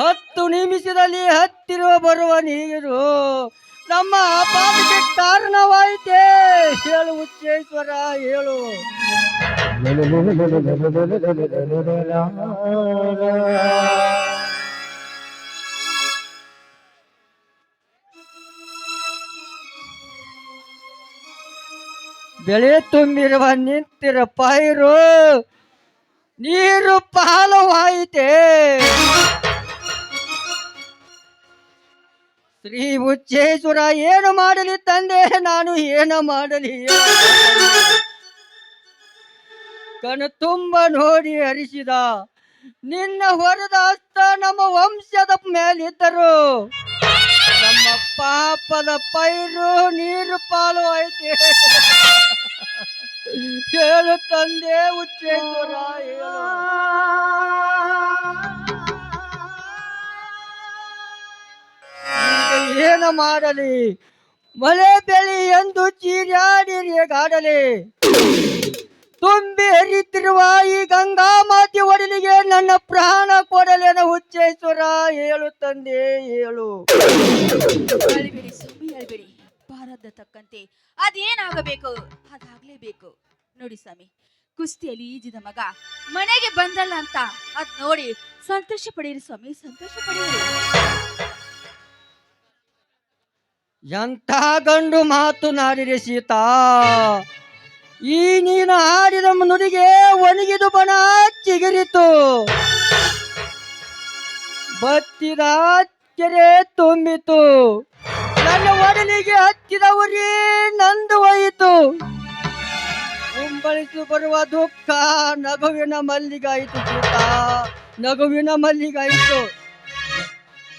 ಹತ್ತು ನಿಮಿಷದಲ್ಲಿ ಹತ್ತಿರುವ ಬರುವ ನೀರು ನಮ್ಮ ಪಾಪಕ್ಕೆ ಕಾರಣವಾಯಿತೆ. ಹೇಳು ಉಚ್ಚೇಶ್ವರ ಹೇಳು. ಬೆಳೆ ತುಂಬಿರುವ ನಿಂತಿರ ಪೈರು ನೀರು ಪಾಲವಾಯಿತೆ. ಶ್ರೀ ಉಚ್ಚೇಶ್ವರ ಏನು ಮಾಡಲಿ ತಂದೆ, ನಾನು ಏನು ಮಾಡಲಿ? ಕಣ್ಣು ತುಂಬ ನೋಡಿ ಹರಿಸಿದ ನಿನ್ನ ಹೊರದ ಹಸ್ತ ನಮ್ಮ ವಂಶದ ಮೇಲಿದ್ದರು. ನಮ್ಮ ಪಾಪದ ಪೈರು ನೀರು ಪಾಲು ಐತೆ. ಹೇಳು ತಂದೆ ಉಚ್ಚೇಶ್ವರ ಈಗ ಮಾಡಲಿ. ಮಳೆ ಬೆಳಿ ಎಂದು ಚೀರಾಡಿಗಾಡಲಿ ತುಂಬಿ ಹರಿತಿರುವ ಈ ಗಂಗಾ ಮಾತಿ ಒಡಲಿಗೆ ನನ್ನ ಪ್ರಾಣ ಕೊಡಲೇನ ಹುಚ್ಚೇಶ್ವರ ಹೇಳು ತಂದೆ, ಹೇಳು. ಭಾರತದ ತಕ್ಕಂತೆ ಅದೇನಾಗಬೇಕು? ಅದಾಗ್ಲೇಬೇಕು. ನೋಡಿ ಸ್ವಾಮಿ, ಕುಸ್ತಿಯಲ್ಲಿ ಈಜಿದ ಮಗ ಮನೆಗೆ ಬಂದಲ್ಲ ಅಂತ ಅದ್ ನೋಡಿ ಸಂತೋಷ ಪಡೀರಿ ಸ್ವಾಮಿ, ಸಂತೋಷ ಪಡೀರಿ. ಎಂಥ ಗಂಡು ಮಾತು ನಾರಿರಿ ಸೀತಾ? ಈ ನೀನು ಆಡಿದ ನುಡಿಗೆ ಒಣಗಿದು ಬಣ ಚಿಗಿರಿತು. ಬತ್ತಿದ ಕೆರೆ ತುಂಬಿತು. ನನ್ನ ಒಡಲಿಗೆ ಹತ್ತಿದ ಉರಿ ನಂದು ಹೋಯಿತು. ಕುಂಬಳಿಸಿ ಬರುವ ದುಃಖ ನಗುವಿನ ಮಲ್ಲಿಗಾಯಿತು ಸೀತಾ. ನಗುವಿನ ಮಲ್ಲಿಗಾಯಿತು.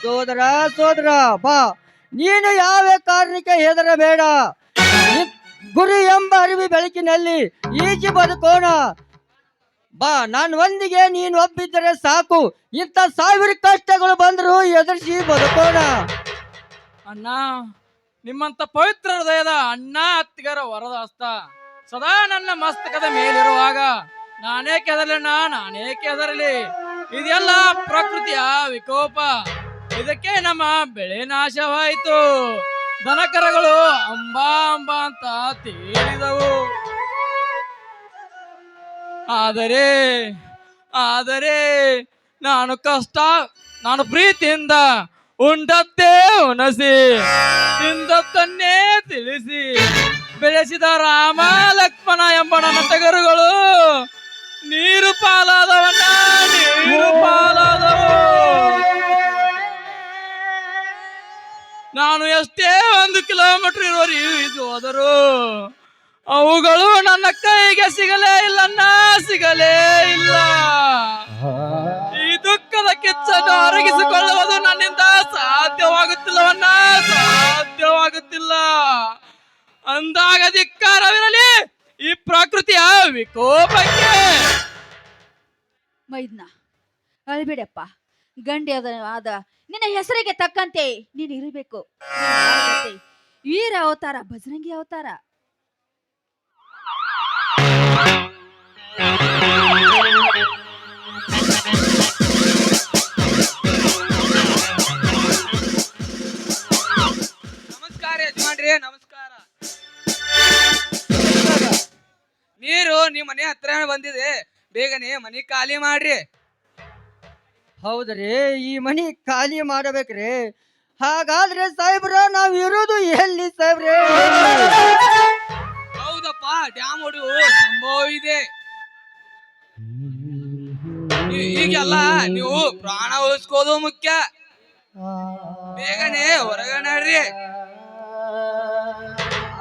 ಸೋದರ ಸೋದರ, ಬಾ. ನೀನು ಯಾವ ಕಾರಣಕ್ಕೆ ಹೆದರಬೇಡ. ಗುರಿ ಎಂಬ ಅರಿವಿ ಬೆಳಕಿನಲ್ಲಿ ಈಜಿ ಬದುಕೋಣ. ಬಾ, ನಾನು ಒಂದಿಗೆ ನೀನು ಒಪ್ಪಿದ್ದರೆ ಸಾಕು. ಇಂಥ ಸಾವಿರ ಕಷ್ಟಗಳು ಬಂದರೂ ಎದುರಿಸಿ ಬದುಕೋಣ. ಅಣ್ಣ ನಿಮ್ಮಂತ ಪವಿತ್ರ ಹೃದಯದ ಅಣ್ಣ ಅತ್ತಿಗರ ವರದ ಹಸ್ತ ಸದಾ ನನ್ನ ಮಸ್ತಕದ ಮೇಲಿರುವಾಗ ನಾನೇಕೆ ಹೆದರಲಿಣ್ಣ ನಾನೇಕೆ ಹೆದರಲಿ ಇದೆಲ್ಲ ಪ್ರಕೃತಿಯ ವಿಕೋಪ. ಇದಕ್ಕೆ ನಮ್ಮ ಬೆಳೆ ನಾಶವಾಯಿತು. ದನಕರಗಳು ಅಂಬಾ ಅಂಬಾ ಅಂತ ತೇಲಿದವು ಆದರೆ ಆದರೆ ನಾನು ಕಷ್ಟ, ನಾನು ಪ್ರೀತಿಯಿಂದ ಉಂಡದ್ದೇ ಉಣಸಿ ತಿಂದದ್ದನ್ನೇ ತಿಳಿಸಿ, ಬೆಳೆಸಿದ ರಾಮ ಲಕ್ಷ್ಮಣ ಎಂಬ ನನ್ನ ನೀರು ಪಾಲಾದವನ್ನ ನಾನು ಎಷ್ಟೇ ಒಂದು ಕಿಲೋಮೀಟರ್ ಇರುವರಿ ಇದು ಹೋದರು ಅವುಗಳು ನನ್ನ ಕೈಗೆ ಸಿಗಲೇ ಇಲ್ಲ ಸಿಗಲೇ ಇಲ್ಲ. ಈ ದುಃಖದ ಕಿಚ್ಚನ್ನು ಅರಗಿಸಿಕೊಳ್ಳುವುದು ನನ್ನಿಂದ ಸಾಧ್ಯವಾಗುತ್ತಿಲ್ಲವನ್ನ ಸಾಧ್ಯವಾಗುತ್ತಿಲ್ಲ. ಅಂದಾಗ ಧಿಕ್ಕಾರವಿರಲಿ, ಈ ಪ್ರಕೃತಿಯ ವಿಕೋಪಕ್ಕೆ. ಮೈದ್ನ ಅಳ್ಬೇಡಪ್ಪ ಗಂಡಿ ಅದ ಆದ, ನಿನ್ನ ಹೆಸರಿಗೆ ತಕ್ಕಂತೆ ನೀನು ಇರಬೇಕು. ವೀರ ಅವತಾರ, ಭಜರಂಗಿ ಅವತಾರ. ನಮಸ್ಕಾರ ಯಜಮಾನ್ರಿ, ನಮಸ್ಕಾರ. ನೀರು ನಿಮ್ಮ ಮನೆ ಹತ್ರ ಬಂದಿದೆ. ಬೇಗನೆ ಮನೆ ಖಾಲಿ ಮಾಡ್ರಿ. ಹೌದ್ರಿ ಈ ಮನಿ ಖಾಲಿ ಮಾಡಬೇಕ್ರಿ. ಹಾಗಾದ್ರೆ ಸಾಹೇಬ್ರ ನಾವ್ ಇರೋದು ಎಲ್ಲಿ ಸಾಹೇಬ್ರೆ? ಹೌದಪ್ಪ ಡ್ಯಾಮ್ ಹೊಡೆಯುವ ಸಂಭವ ಇದೆ. ಈ- ಈಗೆಲ್ಲ ನೀವು ಪ್ರಾಣ ಉಳಿಸ್ಕೋದು ಮುಖ್ಯ. ಬೇಗನೆ ಹೊರಗೆ ನಡ್ರಿ.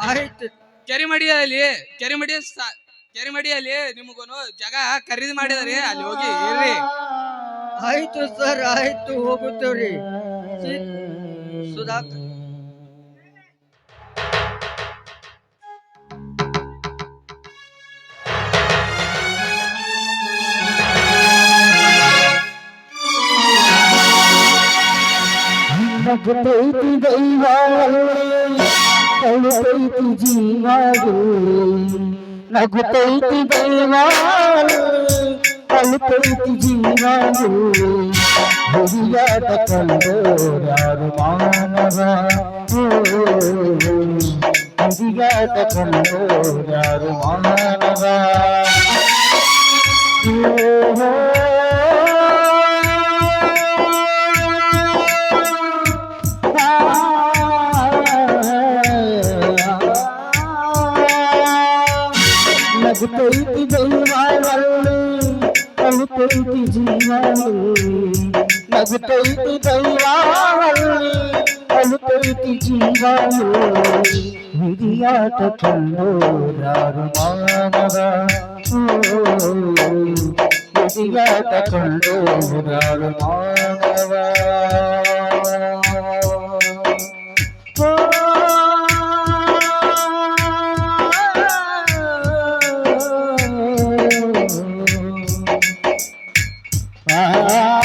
ಆಯ್ತು. ಕೆರಿಮಡಿಯಲ್ಲಿ ಕೆರಿಮಡಿ ಕೆರಿ ಕೆರಿಮಡಿಯಲ್ಲಿ ನಿಮಗೂನು ಜಾಗ ಖರೀದಿ ಮಾಡಿದಾರೆ ಅಲ್ಲಿ ಹೋಗಿ ಇರ್ರಿ. ಆಯ್ತು ಸರ್ ಆಯ್ತು ಹೋಗುತ್ತೇವ್ರಿ ಸಿ- ಸುಧಾಕರ್ ನಗುತ್ತೈತಿ ದೈವ ಕಳುತೈತಿ ಜೀವಾದು ನಗುತ್ತೈತಿ கல்பொழுத்து ஜீவாவே முடியாத கல்லோராறு மாணவா முடியாத கல்லோராறு மாணவா நகுத்தை திகழ்வாய் வல்ல تنهنجي اگهه تر جي منهنجي ياد విడియాట کڻو مو منهنجي ياد ته هلو مان Ah